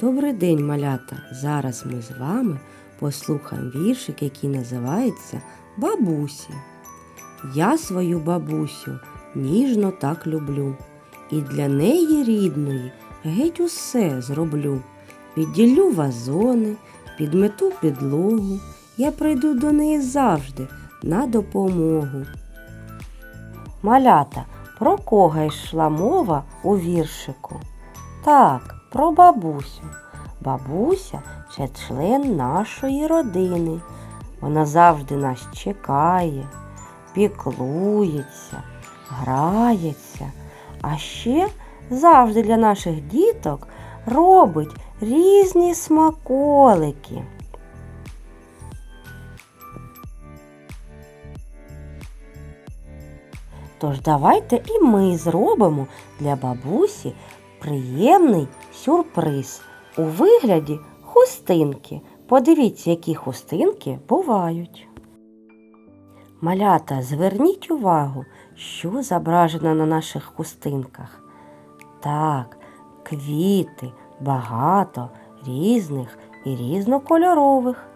Добрий день, малята! Зараз ми з вами послухаємо віршик, який називається Бабусі. Я свою бабусю ніжно так люблю, і для неї рідної геть усе зроблю. Підділю вазони, підмету підлогу, я прийду до неї завжди на допомогу. Малята, про кого йшла мова у віршику? Так, про бабусю. Бабуся це член нашої родини. Вона завжди нас чекає, піклується, грається, а ще завжди для наших діток робить різні смаколики. Тож давайте і ми зробимо для бабусі приємний сюрприз у вигляді хустинки. Подивіться, які хустинки бувають. Малята, зверніть увагу, що зображено на наших хустинках. Так, квіти, багато різних і різнокольорових.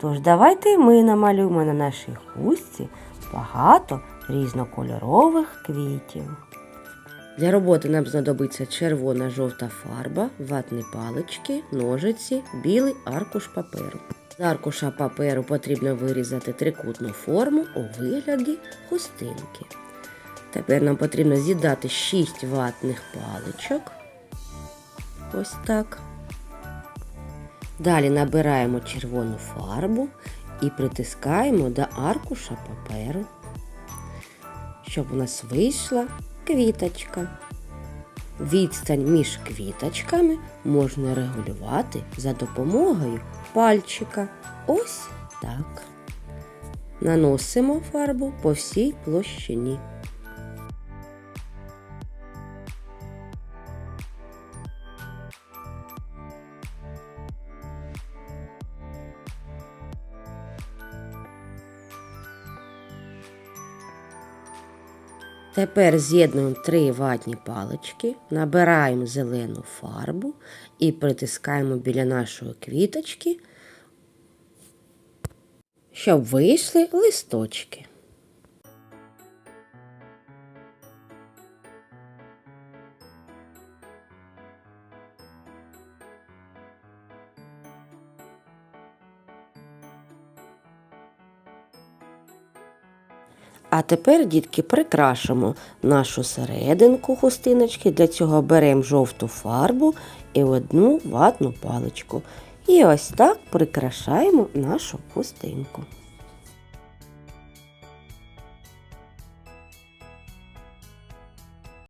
Тож давайте і ми намалюємо на нашій хустці багато різнокольорових квітів. Для роботи нам знадобиться червона жовта фарба, ватні палички, ножиці, білий аркуш паперу. З аркуша паперу потрібно вирізати трикутну форму у вигляді хустинки. Тепер нам потрібно з'їдати 6 ватних паличок. Ось так. Далі набираємо червону фарбу і притискаємо до аркуша паперу, щоб у нас вийшла квіточка. Відстань між квіточками можна регулювати за допомогою пальчика. Ось так. Наносимо фарбу по всій площині. Тепер з'єднуємо три ватні палички, набираємо зелену фарбу і притискаємо біля нашої квіточки, щоб вийшли листочки. А тепер, дітки, прикрашимо нашу серединку хустиночки. Для цього беремо жовту фарбу і одну ватну паличку. І ось так прикрашаємо нашу хустинку.